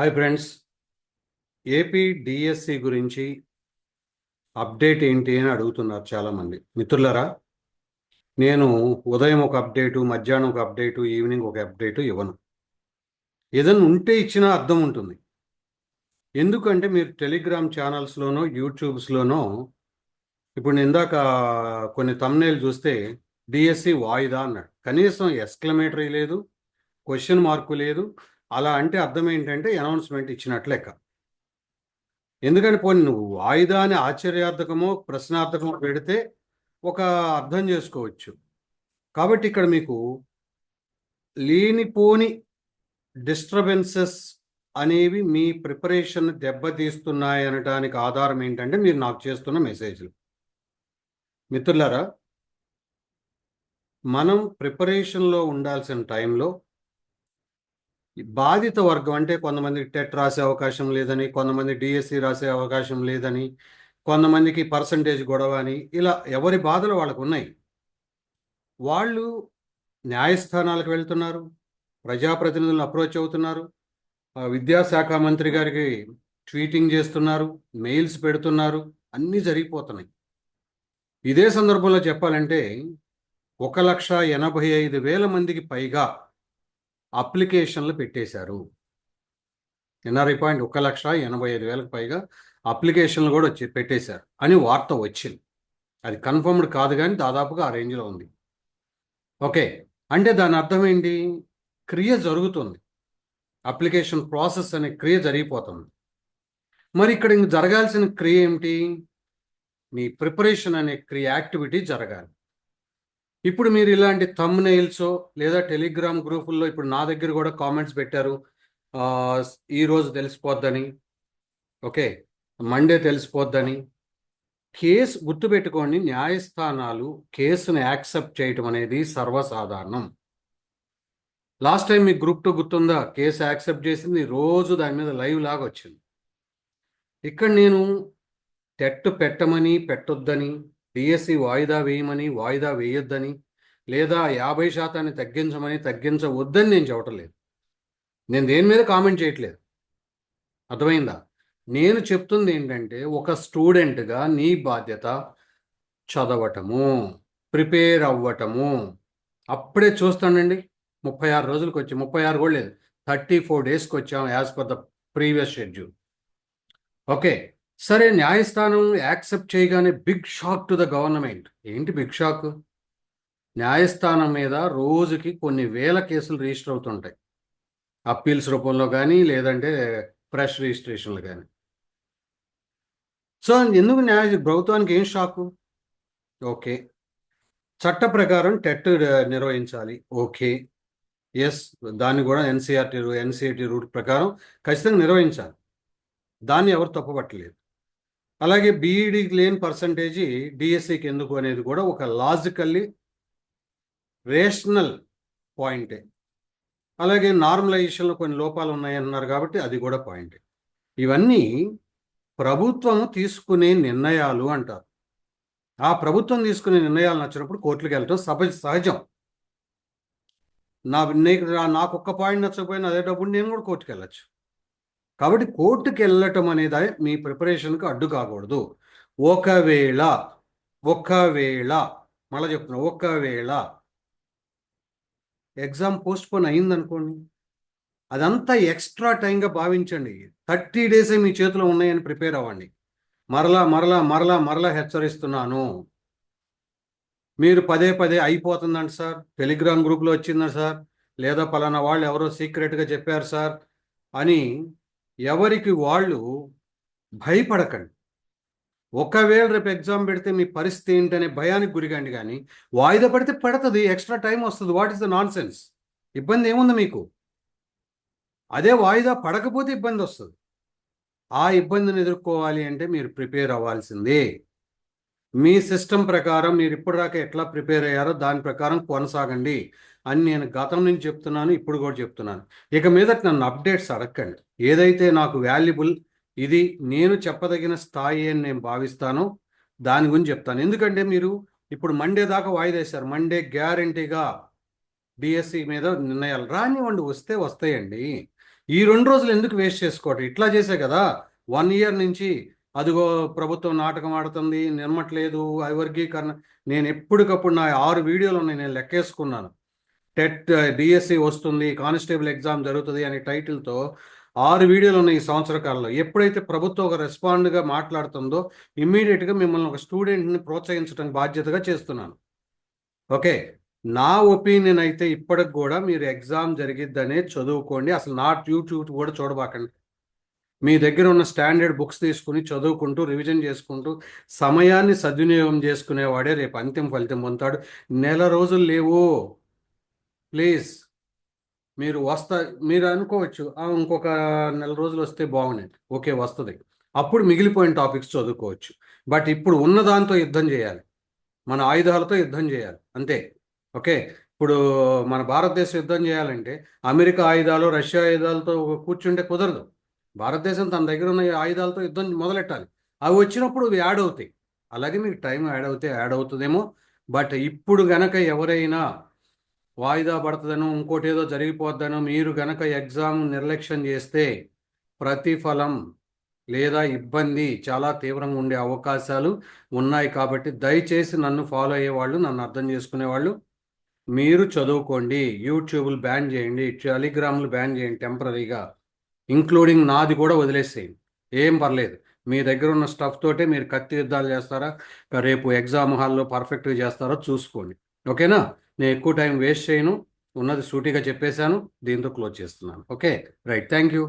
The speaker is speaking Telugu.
హాయ్ ఫ్రెండ్స్ ఏపీ డిఎస్సి గురించి అప్డేట్ ఏంటి అని అడుగుతున్నారు చాలామంది. మిత్రులరా నేను ఉదయం ఒక అప్డేటు మధ్యాహ్నం ఒక అప్డేటు ఈవినింగ్ ఒక అప్డేటు ఇవ్వను. ఏదైనా ఉంటే ఇచ్చినా అర్థం ఉంటుంది. ఎందుకంటే మీరు టెలిగ్రామ్ ఛానల్స్లోనో యూట్యూబ్స్లోనో ఇప్పుడు నేను ఇందాక కొన్ని తమ్నేలు చూస్తే డిఎస్సి వాయిదా అన్నాడు. కనీసం ఎక్స్క్లమేటరీ లేదు క్వశ్చన్ మార్కు లేదు అలా అంటే అర్థం ఏంటంటే అనౌన్స్మెంట్ ఇచ్చినట్లు లెక్క ఎందుకంటే పోనీ నువ్వు వాయిదా అని ఆశ్చర్యార్థకమో ప్రశ్నార్థకమో పెడితే ఒక అర్థం చేసుకోవచ్చు. కాబట్టి ఇక్కడ మీకు లేనిపోని డిస్టర్బెన్సెస్ అనేవి మీ ప్రిపరేషన్ దెబ్బతీస్తున్నాయి అనడానికి ఆధారం ఏంటంటే మీరు నాకు చేస్తున్న మెసేజ్లు. మిత్రులారా మనం ప్రిపరేషన్లో ఉండాల్సిన టైంలో బాధిత వర్గం అంటే కొంతమందికి టెట్ రాసే అవకాశం లేదని కొంతమంది డిఎస్సి రాసే అవకాశం లేదని కొంతమందికి పర్సంటేజ్ గొడవ అని ఇలా ఎవరి బాధలు వాళ్ళకు ఉన్నాయి? వాళ్ళు న్యాయస్థానాలకు వెళ్తున్నారు ప్రజాప్రతినిధులను అప్రోచ్ అవుతున్నారు విద్యాశాఖ మంత్రి గారికి ట్వీటింగ్ చేస్తున్నారు మెయిల్స్ పెడుతున్నారు అన్నీ జరిగిపోతున్నాయి. ఇదే సందర్భంలో చెప్పాలంటే ఒక లక్ష ఎనభై ఐదు వేల మందికి పైగా అప్లికేషన్లు పెట్టేశారు. ఎన్ఆర్ఐ పాయింట్ ఒక లక్ష ఎనభై ఐదు వేలకు పైగా అప్లికేషన్లు కూడా వచ్చి పెట్టేశారు. అని వార్త వచ్చింది. అది కన్ఫర్మ్డ్ కాదు కానీ దాదాపుగా ఆ రేంజ్లో ఉంది. ఓకే. అంటే దాని అర్థం ఏంటి? క్రియ జరుగుతుంది. అప్లికేషన్ ప్రాసెస్ అనే క్రియ జరిగిపోతుంది. మరి ఇక్కడ ఇంక జరగాల్సిన క్రియ ఏమిటి? మీ ప్రిపరేషన్ అనే క్రియ యాక్టివిటీ జరగాలి. ఇప్పుడు మీరు ఇలాంటి థమ్ నెయిల్స్ లేదా టెలిగ్రామ్ గ్రూపుల్లో ఇప్పుడు నా దగ్గర కూడా కామెంట్స్ పెట్టారు. ఈ రోజు తెలిసిపోద్దని ఓకే మండే తెలిసిపోద్దని. కేసు గుర్తుపెట్టుకోండి న్యాయస్థానాలు కేసును యాక్సెప్ట్ చేయటం అనేది సర్వసాధారణం. లాస్ట్ టైం మీ గ్రూప్ టూ గుర్తుందా? కేసు యాక్సెప్ట్ చేసింది రోజు దాని మీద లైవ్ లాగా వచ్చింది. ఇక్కడ నేను టెట్ పెట్టమని పెట్టొద్దని డిఎస్సి వాయిదా వేయమని వాయిదా వేయొద్దని లేదా యాభై శాతాన్ని తగ్గించమని తగ్గించవద్దని నేను చెప్పటలేదు. నేను దేని మీద కామెంట్ చేయట్లేదు? అర్థమైందా? నేను చెప్తుంది ఏంటంటే ఒక స్టూడెంట్గా నీ బాధ్యత చదవటము ప్రిపేర్ అవ్వటము. అప్పుడే చూస్తానండి. ముప్పై ఆరు రోజులకు వచ్చి ముప్పై ఆరు కూడా లేదు. థర్టీ ఫోర్ డేస్కి వచ్చాం as per the previous schedule. Okay. సరే న్యాయస్థానం యాక్సెప్ట్ చేయగానే big shock to the government. ఏంటి బిగ్ షాక్? న్యాయస్థానం మీద రోజుకి కొన్ని వేల కేసులు రిజిస్టర్ అవుతుంటాయి. అప్పీల్స్ రూపంలో కానీ లేదంటే ఫ్రెష్ రిజిస్ట్రేషన్లు కానీ సో ఎందుకు న్యాయ ప్రభుత్వానికి ఏం షాకు? ఓకే. చట్ట ప్రకారం టెట్ నిర్వహించాలి. ఓకే. ఎస్ దాన్ని కూడా ఎన్సీఆర్టీ ఎన్సీఆర్టీ రూట్ ప్రకారం ఖచ్చితంగా నిర్వహించాలి. దాన్ని ఎవరు తప్పుపట్టలేదు అలాగే బీఈడికి లేని పర్సంటేజీ డిఎస్సికి ఎందుకు అనేది కూడా ఒక లాజికల్లీ రేషనల్ పాయింటే అలాగే నార్మలైజేషన్లో కొన్ని లోపాలు ఉన్నాయన్నారు కాబట్టి అది కూడా పాయింటే ఇవన్నీ ప్రభుత్వం తీసుకునే నిర్ణయాలు అంటారు. ఆ ప్రభుత్వం తీసుకునే నిర్ణయాలు నచ్చినప్పుడు కోర్టులకు వెళ్ళటం సహజ సహజం. నా నీకు నాకు ఒక్క పాయింట్ నచ్చకపోయినా అదే డబ్బులు నేను కూడా కోర్టుకు వెళ్ళచ్చు. కాబట్టి కోర్టుకి వెళ్ళటం అనేది మీ ప్రిపరేషన్కి అడ్డు కాకూడదు ఒకవేళ ఒకవేళ మళ్ళీ చెప్తున్నా ఒకవేళ ఎగ్జామ్ పోస్ట్పోన్ అయిందనుకోండి అదంతా ఎక్స్ట్రా టైంగా భావించండి. థర్టీ డేసే మీ చేతిలో ఉన్నాయని ప్రిపేర్ అవ్వండి. మరలా మరలా మరలా మరలా హెచ్చరిస్తున్నాను. మీరు పదే పదే అయిపోతుందంట సార్. టెలిగ్రామ్ గ్రూప్లో వచ్చిందంట సార్. లేదా పలానా వాళ్ళు ఎవరో సీక్రెట్గా చెప్పారు సార్ అని ఎవరికి వాళ్ళు భయపడకండి. ఒకవేళ రేపు ఎగ్జామ్ పెడితే మీ పరిస్థితి ఏంటనే భయానికి గురికండి కానీ వాయిదా పడితే పడుతుంది ఎక్స్ట్రా టైం వస్తుంది. What is the non sense ఇబ్బంది ఏముంది మీకు? అదే వాయిదా పడకపోతే ఇబ్బంది వస్తుంది. ఆ ఇబ్బందిని ఎదుర్కోవాలి అంటే మీరు ప్రిపేర్ అవ్వాల్సిందే. మీ సిస్టమ్ ప్రకారం మీరు ఇప్పటిదాకా ఎట్లా ప్రిపేర్ అయ్యారో దాని ప్రకారం కొనసాగండి అని నేను గతం నుంచి చెప్తున్నాను ఇప్పుడు కూడా చెప్తున్నాను. ఇక మీద నన్ను అప్డేట్స్ అడగండి ఏదైతే నాకు వాల్యుబుల్ ఇది నేను చెప్పదగిన స్థాయి అని నేను భావిస్తానో దాని గురించి చెప్తాను. ఎందుకంటే మీరు ఇప్పుడు మండే దాకా వాయిదా వేశారు మండే గ్యారంటీగా డిఎస్సి మీద నిర్ణయాలు రానివ్వండి వస్తే వస్తాయండి. ఈ రెండు రోజులు ఎందుకు వేస్ట్ చేసుకోవటం? ఇట్లా చేసే కదా వన్ ఇయర్ నుంచి అదిగో ప్రభుత్వం నాటకం ఆడుతుంది నిమ్మట్లేదు అవి వర్గీకరణ. నేను ఎప్పటికప్పుడు నా ఆరు వీడియోలు ఉన్నాయి నేను లెక్కేసుకున్నాను. టెట్ డిఎస్సి వస్తుంది కానిస్టేబుల్ ఎగ్జామ్ జరుగుతుంది అనే టైటిల్తో ఆరు వీడియోలు ఉన్నాయి ఈ సంవత్సర కాలంలో. ఎప్పుడైతే ప్రభుత్వం ఒక రెస్పాండ్గా మాట్లాడుతుందో ఇమ్మీడియట్గా మిమ్మల్ని ఒక స్టూడెంట్ని ప్రోత్సహించడం బాధ్యతగా చేస్తున్నాను. ఓకే? నా ఒపీనియన్ అయితే ఇప్పటికి కూడా మీరు ఎగ్జామ్ జరిగిద్దనే చదువుకోండి. అసలు నా యూట్యూబ్ కూడా చూడబాకండి. మీ దగ్గర ఉన్న స్టాండర్డ్ బుక్స్ తీసుకుని చదువుకుంటూ రివిజన్ చేసుకుంటూ సమయాన్ని సద్వినియోగం చేసుకునేవాడే రేపు అంతిమ ఫలితం పొందుతాడు. నెల రోజులు లేవు. ప్లీజ్. మీరు వస్తా మీరు అనుకోవచ్చు ఇంకొక నెల రోజులు వస్తే బాగుండేది. ఓకే వస్తుంది. అప్పుడు మిగిలిపోయిన టాపిక్స్ చదువుకోవచ్చు. బట్ ఇప్పుడు ఉన్న దాంతో యుద్ధం చేయాలి. మన ఆయుధాలతో యుద్ధం చేయాలి. అంతే. ఓకే? ఇప్పుడు మన భారతదేశం యుద్ధం చేయాలంటే అమెరికా ఆయుధాలు రష్యా ఆయుధాలతో కూర్చుంటే కుదరదు. భారతదేశం తన దగ్గర ఉన్న ఆయుధాలతో యుద్ధం మొదలెట్టాలి. అవి వచ్చినప్పుడు ఇవి యాడ్ అవుతాయి. అలాగే మీకు టైం యాడ్ అవుతే యాడ్ అవుతుందేమో. బట్ ఇప్పుడు గనక ఎవరైనా వాయిదా పడుతుందనో ఇంకోటి ఏదో జరిగిపోద్దనో మీరు గనక ఎగ్జామ్ నిర్లక్ష్యం చేస్తే ప్రతిఫలం లేదా ఇబ్బంది చాలా తీవ్రంగా ఉండే అవకాశాలు ఉన్నాయి కాబట్టి దయచేసి నన్ను ఫాలో అయ్యేవాళ్ళు నన్ను అర్థం చేసుకునేవాళ్ళు మీరు చదువుకోండి. యూట్యూబ్లు బ్యాన్ చేయండి. టెలిగ్రామ్లు బ్యాన్ చేయండి టెంపరీగా. ఇంక్లూడింగ్ నాది కూడా వదిలేసేయండి ఏం పర్లేదు. మీ దగ్గర ఉన్న స్టఫ్ తోటే మీరు కత్తి యుద్ధాలు చేస్తారా? రేపు ఎగ్జామ్ హాల్లో పర్ఫెక్ట్గా చేస్తారో చూసుకోండి. ఓకేనా? నేను ఎక్కువ టైం వేస్ట్ చేయను. ఉన్నది సూటిగా చెప్పేశాను. దీంతో క్లోజ్ చేస్తున్నాను. ఓకే? రైట్. Thank you